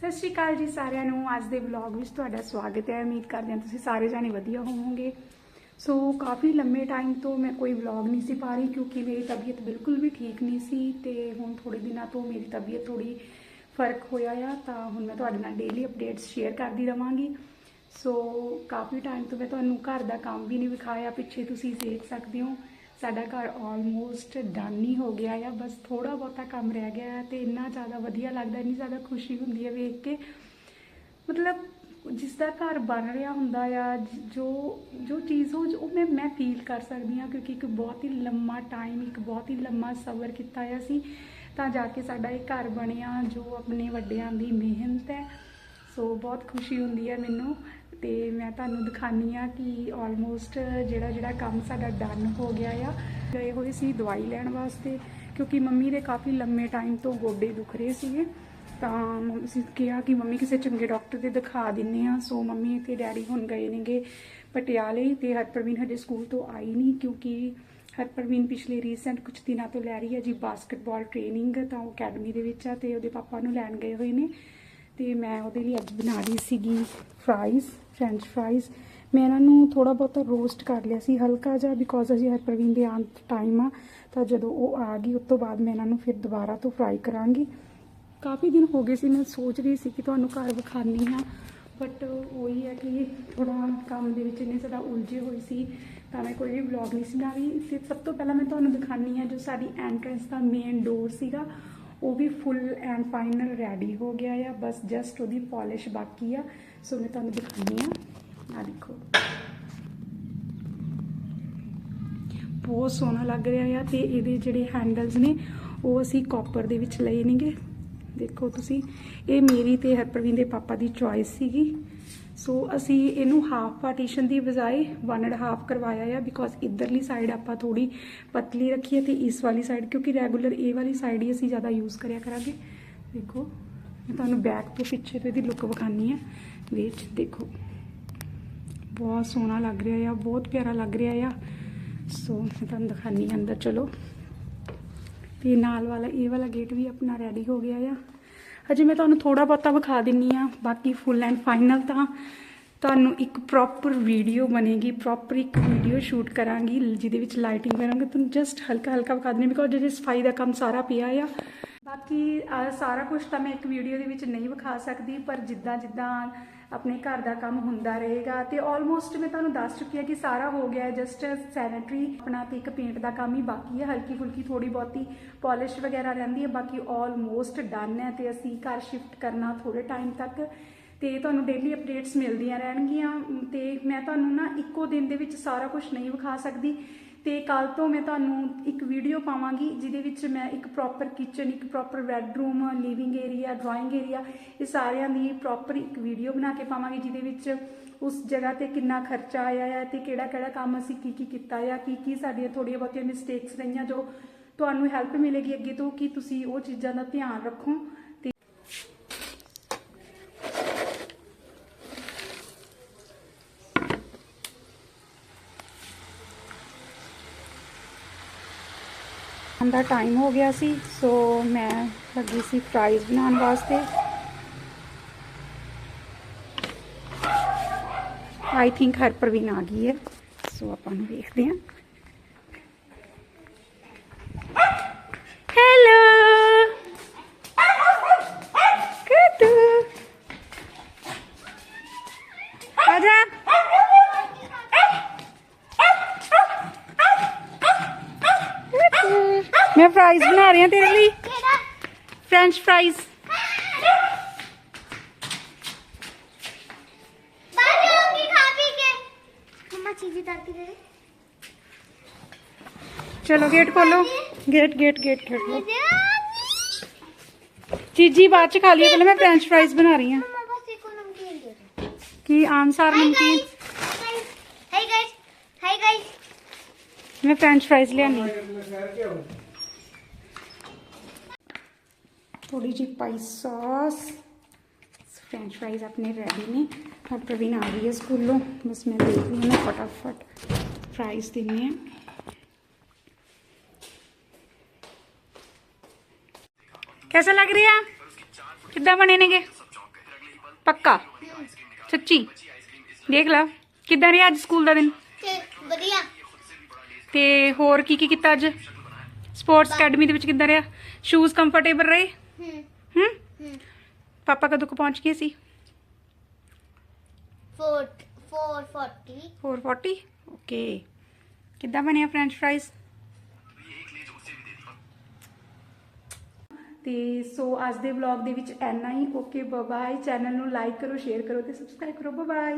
ਸਤਿ ਸ਼੍ਰੀ ਅਕਾਲ ਜੀ ਸਾਰਿਆਂ ਨੂੰ। ਅੱਜ ਦੇ ਵਲੌਗ ਵਿੱਚ ਤੁਹਾਡਾ ਸਵਾਗਤ ਹੈ। ਉਮੀਦ ਕਰਦੇ ਹਾਂ ਤੁਸੀਂ ਸਾਰੇ ਜਾਣੇ ਵਧੀਆ ਹੋਵੋਗੇ। ਸੋ ਕਾਫੀ ਲੰਮੇ ਟਾਈਮ ਤੋਂ ਮੈਂ ਕੋਈ ਵਲੌਗ ਨਹੀਂ ਸੀ ਪਾ ਰਹੀ ਕਿਉਂਕਿ ਮੇਰੀ ਤਬੀਅਤ ਬਿਲਕੁਲ ਵੀ ਠੀਕ ਨਹੀਂ ਸੀ ਤੇ ਹੁਣ ਥੋੜੇ ਦਿਨਾਂ ਤੋਂ ਮੇਰੀ ਤਬੀਅਤ ਥੋੜੀ ਫ਼ਰਕ ਹੋਇਆ ਆ ਤਾਂ ਹੁਣ ਮੈਂ ਤੁਹਾਡੇ ਨਾਲ ਡੇਲੀ ਅਪਡੇਟਸ ਸ਼ੇਅਰ ਕਰਦੀ ਰਵਾਂਗੀ। ਸੋ ਕਾਫੀ ਟਾਈਮ ਤੋਂ ਮੈਂ ਤੁਹਾਨੂੰ ਘਰ ਦਾ ਕੰਮ ਵੀ ਨਹੀਂ ਵਿਖਾਇਆ। ਪਿੱਛੇ ਤੁਸੀਂ ਦੇਖ ਸਕਦੇ ਹੋ ਸਾਡਾ ਘਰ ਆਲਮੋਸਟ ਡਨ ਹੀ ਹੋ ਗਿਆ ਆ, ਬਸ ਥੋੜਾ ਬਹੁਤਾ ਕੰਮ ਰਹਿ ਗਿਆ ਹੈ ਤੇ ਇੰਨਾ ਜ਼ਿਆਦਾ ਵਧੀਆ ਲੱਗਦਾ, ਇੰਨੀ ਜ਼ਿਆਦਾ ਖੁਸ਼ੀ ਹੁੰਦੀ ਹੈ ਵੇਖ ਕੇ। ਮਤਲਬ ਜਿਸ ਦਾ ਘਰ ਬਣ ਰਿਹਾ ਹੁੰਦਾ ਆ, ਜ- ਜੋ ਜੋ ਚੀਜ਼ ਹੋ, ਉਹ ਮੈਂ ਮੈਂ ਫੀਲ ਕਰ ਸਕਦੀ ਹਾਂ ਕਿਉਂਕਿ ਇੱਕ ਬਹੁਤ ਹੀ ਲੰਮਾ ਟਾਈਮ ਇੱਕ ਬਹੁਤ ਹੀ ਲੰਮਾ ਸਬਰ ਕੀਤਾ ਆ ਸੀ। ਤਾਂ ਜਾ ਕੇ ਸਾਡਾ ਇਹ ਘਰ ਬਣਿਆ, ਜੋ ਆਪਣੇ ਵੱਡਿਆਂ ਦੀ ਮਿਹਨਤ ਹੈ। ਸੋ ਬਹੁਤ ਖੁਸ਼ੀ ਹੁੰਦੀ ਹੈ ਮੈਨੂੰ ਤੇ ਮੈਂ ਤੁਹਾਨੂੰ ਦਿਖਾਨੀ ਆ ਕਿ ਆਲਮੋਸਟ ਜਿਹੜਾ ਜਿਹੜਾ ਕੰਮ ਸਾਡਾ ਡਨ ਹੋ ਗਿਆ ਆ, ਗਏ ਹੋਏ ਸੀ ਦਵਾਈ ਲੈਣ ਵਾਸਤੇ, ਕਿਉਂਕਿ ਮੰਮੀ ਦੇ ਕਾਫੀ ਲੰਮੇ ਟਾਈਮ ਤੋਂ ਗੋਡੇ ਦੁਖ ਰਹੇ ਸੀਗੇ। ਤਾਂ ਅਸੀਂ ਕਿਹਾ ਕਿ ਮੰਮੀ ਕਿਸੇ ਚੰਗੇ ਡਾਕਟਰ ਦੇ ਦਿਖਾ ਦਿੰਨੇ ਆ, ਸੋ ਮੰਮੀ ਤੇ ਡੈਡੀ ਹੁਣ ਗਏ ਨੇਗੇ ਪਟਿਆਲੇ ਤੇ ਹਰਪ੍ਰਵੀਨ ਹਜੇ ਸਕੂਲ ਤੋਂ ਆਈ ਨਹੀਂ ਕਿਉਂਕਿ ਹਰਪ੍ਰਵੀਨ ਪਿਛਲੇ ਰੀਸੈਂਟ ਕੁਝ ਦਿਨਾਂ ਤੋਂ ਲੈ ਰਹੀ ਹੈ ਜੀ ਬਾਸਕਟਬਾਲ ਟ੍ਰੇਨਿੰਗ ਤਾਂ ਉਹ ਅਕੈਡਮੀ ਦੇ ਵਿੱਚ ਆ ਤੇ ਉਹਦੇ ਪਾਪਾ ਨੂੰ ਲੈਣ ਗਏ ਹੋਏ ਨੇ। ਤੇ ਮੈਂ ਉਹਦੇ ਲਈ ਅੱਜ ਬਣਾ ਰਹੀ ਸੀਗੀ ਫਰਾਈਜ਼ ਫ੍ਰੈਂਚ ਫਰਾਈਜ਼ ਮੈਂ ਇਹਨਾਂ ਨੂੰ ਥੋੜਾ ਬਹੁਤਾ ਰੋਸਟ ਕਰ ਲਿਆ ਸੀ, ਹਲਕਾ ਜਿਹਾ ਬਿਕੋਜ਼ ਅਸੀਂ ਹਰਪ੍ਰਵੀਨ ਦੇ ਆਉਣ ਟਾਈਮ ਆ, ਤਾਂ ਜਦੋਂ ਉਹ ਆ ਗਈ, ਉਸ ਤੋਂ ਬਾਅਦ ਮੈਂ ਇਹਨਾਂ ਨੂੰ ਫਿਰ ਦੁਬਾਰਾ ਤੋਂ ਫਰਾਈ ਕਰਾਂਗੀ। ਕਾਫੀ ਦਿਨ ਹੋ ਗਏ ਸੀ, ਮੈਂ ਸੋਚ ਰਹੀ ਸੀ ਕਿ ਤੁਹਾਨੂੰ ਘਰ ਵਿਖਾਣੀ ਆ ਬਟ ਉਹੀ ਹੈ ਕਿ ਥੋੜਾ ਕੰਮ ਦੇ ਵਿੱਚ ਇੰਨੇ ਜ਼ਿਆਦਾ ਉਲਝੇ ਹੋਏ ਸੀ, ਤਾਂ ਮੈਂ ਕੋਈ ਵੀ ਵਲੌਗ ਨਹੀਂ ਸੀ ਬਣਾ ਰਹੀ। ਤੇ ਸਭ ਤੋਂ ਪਹਿਲਾਂ ਮੈਂ ਤੁਹਾਨੂੰ ਦਿਖਾਣੀ ਆ ਜੋ ਸਾਡੀ ਐਂਟਰੈਂਸ ਦਾ ਮੇਨ ਡੋਰ ਸੀਗਾ ਉਹ ਵੀ ਫੁੱਲ ਐਂਡ ਫਾਈਨਲ ਰੈਡੀ ਹੋ ਗਿਆ ਆ। ਬਸ ਜਸਟ ਉਹਦੀ ਪਾਲਿਸ਼ ਬਾਕੀ ਆ। ਸੋ ਮੈਂ ਤੁਹਾਨੂੰ ਦਿਖਾਣੀ ਆ। ਆ ਦੇਖੋ। ਬਹੁਤ ਸੋਹਣਾ ਲੱਗ ਰਿਹਾ ਆ ਤੇ ਇਹਦੇ ਜਿਹੜੇ ਹੈਂਡਲਸ ਨੇ, ਉਹ ਅਸੀਂ ਕਾਪਰ ਦੇ ਵਿੱਚ ਲਏ ਨੇਗੇ। ਦੇਖੋ ਤੁਸੀਂ। ਇਹ ਮੇਰੀ ਤੇ ਹਰਪ੍ਰਵੀਨ ਦੇ ਪਾਪਾ ਦੀ ਚੋਇਸ ਸੀਗੀ। ਸੋ ਅਸੀਂ ਇਹਨੂੰ ਹਾਫ ਪਾਰਟੀਸ਼ਨ ਦੀ ਬਜਾਏ 1 ਐਂਡ ਹਾਫ ਕਰਵਾਇਆ ਆ ਬਿਕੋਜ਼ ਇਧਰਲੀ ਸਾਈਡ ਆਪਾਂ ਥੋੜੀ ਪਤਲੀ ਰੱਖੀ ਹੈ ਤੇ ਇਸ ਵਾਲੀ ਸਾਈਡ ਕਿਉਂਕਿ ਰੈਗੂਲਰ ਇਹ ਵਾਲੀ ਸਾਈਡ ਹੀ ਅਸੀਂ ਜ਼ਿਆਦਾ ਯੂਜ਼ ਕਰਿਆ ਕਰਾਂਗੇ। ਦੇਖੋ, ਮੈਂ ਤੁਹਾਨੂੰ ਬੈਕ ਤੋਂ ਪਿੱਛੇ ਤੋਂ ਇਹਦੀ ਲੁੱਕ ਵਿਖਾਨੀ ਆ ਵੇਟ ਦੇਖੋ। ਬਹੁਤ ਸੋਹਣਾ ਲੱਗ ਰਿਹਾ ਆ, ਬਹੁਤ ਪਿਆਰਾ ਲੱਗ ਰਿਹਾ ਆ। ਸੋ ਮੈਂ ਤੁਹਾਨੂੰ ਦਿਖਾਨੀ ਆ ਅੰਦਰ, ਚਲੋ। ਤੇ ਨਾਲ ਵਾਲਾ ਇਹ ਵਾਲਾ ਗੇਟ ਵੀ ਆਪਣਾ ਰੈਡੀ ਹੋ ਗਿਆ ਆ। ਹਜੇ ਮੈਂ ਤੁਹਾਨੂੰ ਥੋੜਾ ਬਹੁਤਾ ਵਿਖਾ ਦਿੰਨੀ ਆ ਬਾਕੀ ਫੁੱਲ ਐਂਡ ਫਾਈਨਲ ਤਾਂ ਤੁਹਾਨੂੰ ਇੱਕ ਪ੍ਰੋਪਰ ਵੀਡੀਓ ਬਣੇਗੀ ਪ੍ਰੋਪਰ ਇੱਕ ਵੀਡੀਓ ਸ਼ੂਟ ਕਰਾਂਗੀ, ਜਿਹਦੇ ਵਿੱਚ ਲਾਈਟਿੰਗ ਕਰਾਂਗੇ। ਤੁਹਾਨੂੰ ਜਸਟ ਹਲਕਾ ਹਲਕਾ ਵਿਖਾ ਦਿੰਨੀ ਬਿਕੋਜ਼ ਜਿਹੜੇ ਸਫ਼ਾਈ ਦਾ ਕੰਮ ਸਾਰਾ ਪਿਆ ਆ। ਬਾਕੀ ਸਾਰਾ ਕੁਝ ਤਾਂ ਮੈਂ ਇੱਕ ਵੀਡੀਓ ਦੇ ਵਿੱਚ ਨਹੀਂ ਵਿਖਾ ਸਕਦੀ, ਪਰ ਜਿੱਦਾਂ ਜਿੱਦਾਂ ਆਪਣੇ ਘਰ ਦਾ ਕੰਮ ਹੁੰਦਾ ਰਹੇਗਾ। ਤੇ ਆਲਮੋਸਟ ਮੈਂ ਤੁਹਾਨੂੰ ਦੱਸ ਚੁੱਕੀ ਹਾਂ ਕਿ ਸਾਰਾ ਹੋ ਗਿਆ ਜਸਟ ਸੈਨੇਟਰੀ ਆਪਣਾ ਤੇ ਇੱਕ ਪੇਂਟ ਦਾ ਕੰਮ ਹੀ ਬਾਕੀ ਹੈ। ਹਲਕੀ ਫੁਲਕੀ ਥੋੜੀ ਬਹੁਤੀ ਪਾਲਿਸ਼ ਵਗੈਰਾ ਰਹਿੰਦੀ ਹੈ। ਬਾਕੀ ਆਲਮੋਸਟ ਡਨ ਹੈ ਤੇ ਅਸੀਂ ਘਰ ਸ਼ਿਫਟ ਕਰਨਾ ਥੋੜੇ ਟਾਈਮ ਤੱਕ। ਤੇ ਤੁਹਾਨੂੰ ਡੇਲੀ ਅਪਡੇਟਸ ਮਿਲਦੀਆਂ ਰਹਿਣਗੀਆਂ। ਅਮ, ਤੇ ਮੈਂ ਤੁਹਾਨੂੰ ਨਾ ਇੱਕੋ ਦਿਨ ਦੇ ਵਿੱਚ ਸਾਰਾ ਕੁਝ ਨਹੀਂ ਵਿਖਾ ਸਕਦੀ। ਤੇ ਕੱਲ ਤੋਂ ਮੈਂ ਤੁਹਾਨੂੰ ਇੱਕ ਵੀਡੀਓ ਪਾਵਾਂਗੀ, ਜਿਹਦੇ ਵਿੱਚ ਮੈਂ ਇੱਕ ਪ੍ਰੋਪਰ ਕਿਚਨ ਇੱਕ proper bedroom living area drawing area ਇਹ ਸਾਰਿਆਂ ਦੀ ਪ੍ਰੋਪਰ ਇੱਕ ਵੀਡੀਓ ਬਣਾ ਕੇ ਪਾਵਾਂਗੀ, ਜਿਹਦੇ ਵਿੱਚ ਉਸ ਜਗ੍ਹਾ ਤੇ ਕਿੰਨਾ ਖਰਚਾ ਆਇਆ ਹੈ ਤੇ ਕਿਹੜਾ ਕਿਹੜਾ ਕੰਮ ਅਸੀਂ ਕੀ ਕੀ ਕੀਤਾ ਆ ਕੀ ਕੀ ਸਾਡੀਆਂ ਥੋੜੀਆਂ ਬਹੁਤੀਆਂ ਮਿਸਟੇਕਸ ਰਹੀਆਂ, ਜੋ ਤੁਹਾਨੂੰ ਹੈਲਪ ਮਿਲੇਗੀ ਅੱਗੇ ਤੋਂ, ਕਿ ਤੁਸੀਂ ਉਹ ਚੀਜ਼ਾਂ ਦਾ ਧਿਆਨ ਰੱਖੋ ਤੇ ਦਾ ਟਾਈਮ ਹੋ ਗਿਆ ਸੀ ਸੋ ਮੈਂ ਲੱਗੀ ਸੀ ਫਰਾਈਜ਼ ਬਣਾਉਣ ਵਾਸਤੇ। ਆਈ ਥਿੰਕ ਹਰ ਪ੍ਰਵੀਨ ਆ ਗਈ ਹੈ ਸੋ ਆਪਾਂ ਨੂੰ ਵੇਖਦੇ ਹਾਂ। फ्राइज बना रहे हैं तेरे लिए। फ्रेंच फ्राइज चलो गेट खोलो। गेट गेट गेट गेट खोलो। चीजी बाद च खा लिया पहले मैं फ्रेंच फ्राइज बना रही हूँ। कि आंसार नमकीन। मैं फ्रेंच फ्राइज ले आनी। ਨਮਕੀਨ guys hi guys hi guys ਮੈਂ ਫ੍ਰੈਂਚ ਫਰਾਈਜ਼ ਲਿਆਨੀ ਥੋੜੀ ਜਿਹੀ ਪਾਈ ਸੌਸ ਫ੍ਰੈਂਚ ਫਰਾਈਜ਼ ਆਪਣੇ ਰੈਡੀ ਨੇ ਔਰ ਪ੍ਰਵੀਨ ਆ ਗਈ ਹੈ ਸਕੂਲੋਂ ਬਸ ਮੈਂ ਦੇਖ ਰਹੀ ਹਾਂ ਫਟਾਫਟ ਫਰਾਈਜ਼ ਦਿੰਨੀ ਹਾਂ कैसा लग रहा है कितना बने नेगे ਪੱਕਾ ਸੱਚੀ ਦੇਖ ਲਾ ਕਿੱਦਾਂ ਰਿਹਾ ਅੱਜ ਸਕੂਲ ਦਾ ਦਿਨ ਤੇ ਵਧੀਆ ਤੇ ਹੋਰ ਕੀ ਕੀ ਕੀਤਾ ਅੱਜ ਸਪੋਰਟਸ ਅਕੈਡਮੀ ਦੇ ਵਿੱਚ ਕਿੱਦਾਂ ਰਿਹਾ ਸ਼ੂਜ਼ ਕੰਫਰਟੇਬਲ ਰਹੇ ਹੂੰ? ਹੂੰ। ਹੂੰ ਪਾਪਾ ਕਦੋਂ ਕੁ ਪਹੁੰਚ ਗਏ ਸੀ? 4 440 440 ਓਕੇ। ਕਿੱਦਾਂ ਬਣਿਆ ਫ੍ਰੈਂਚ ਫ੍ਰਾਈਜ਼? ਤੇ ਸੋ ਅੱਜ ਦੇ ਵਲੌਗ ਦੇ ਵਿੱਚ ਇੰਨਾ ਹੀ। ਓਕੇ ਬਾਏ ਚੈਨਲ ਨੂੰ ਲਾਈਕ ਕਰੋ ਸ਼ੇਅਰ ਕਰੋ ਤੇ ਸਬਸਕ੍ਰਾਈਬ ਕਰੋ। ਬਾਏ